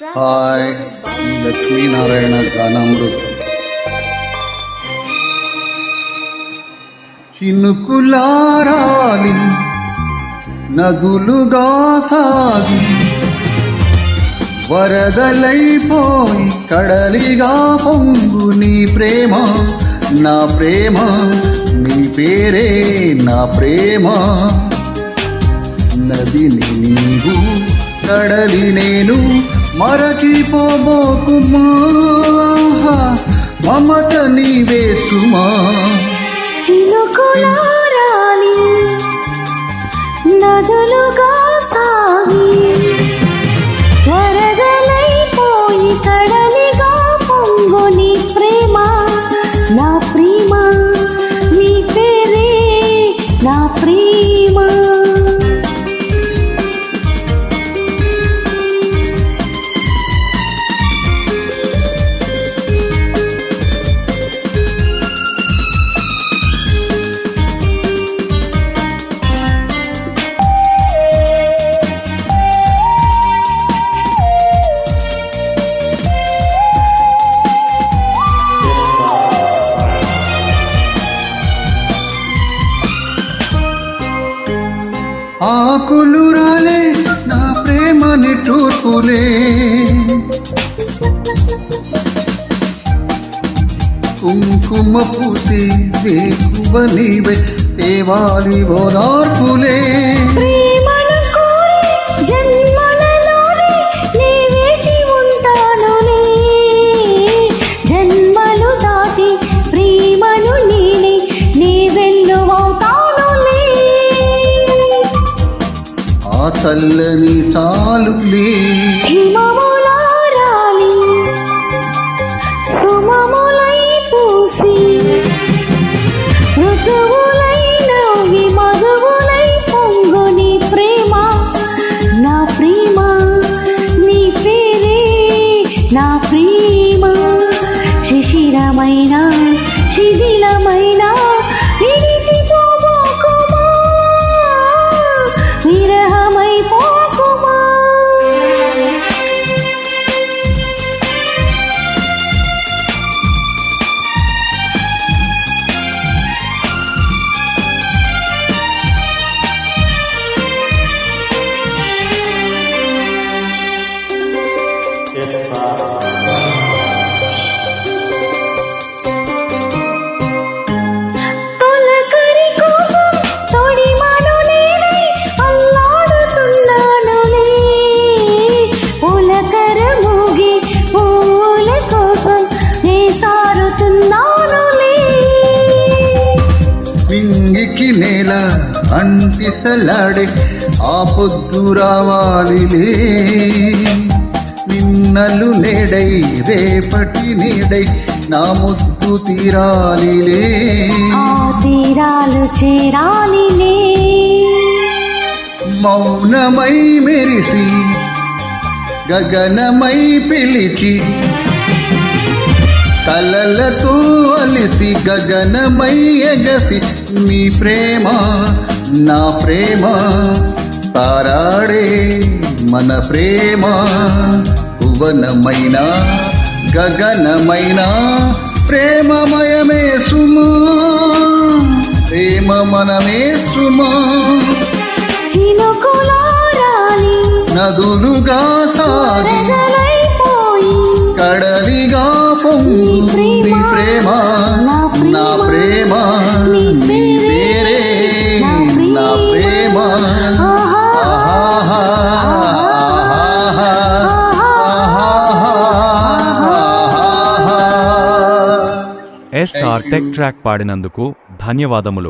Hi. Lakshminarayana గానామృతం. చినుకులారాలి నగులుగా సాగి వరదలైపోయి కడలిగా పొంగు నీ ప్రేమ నా ప్రేమ నీ పేరే నా ప్రేమ. నదిని నీవు కడలి నేను మరచిపోబోకుమా మమత నీవే సుమా. చిలుకులారాలి నదులుగా సాగి ఆకులు రాలే నా ప్రేమ నిట్టూర్పులే కుంకుమ పూసి వేకువ నీవే దేవాలి ఓదార్పులే. చల్లని చాలులే ప్రేమ నా ప్రేమ నీ నా ప్రేమ శిశిరమైన అంటిసలాడే ఆ పొద్దు రావాలిలే నిన్నలు నేడై రేపటి నేడై నా ముద్దు తీరాలిలే. ఆ తీరాలు చేరాలిలే. మౌనమై మెరిసి గగనమై పిలిచి కలలతో అలిసి గగనమై ఎగసి నీ ప్రేమ నా ప్రేమ తారాడే మన ప్రేమ భువనమైన గగనమైన ప్రేమమయమే సుమా ప్రేమ మనమే సుమా నదులుగా సాగి కడలిగా పొంగు నీ ప్రేమ నా ప్రేమ నీ పేరే నా ప్రేమ. ఎస్ఆర్ టెక్ ట్రాక్ పాడినందుకు ధన్యవాదములు.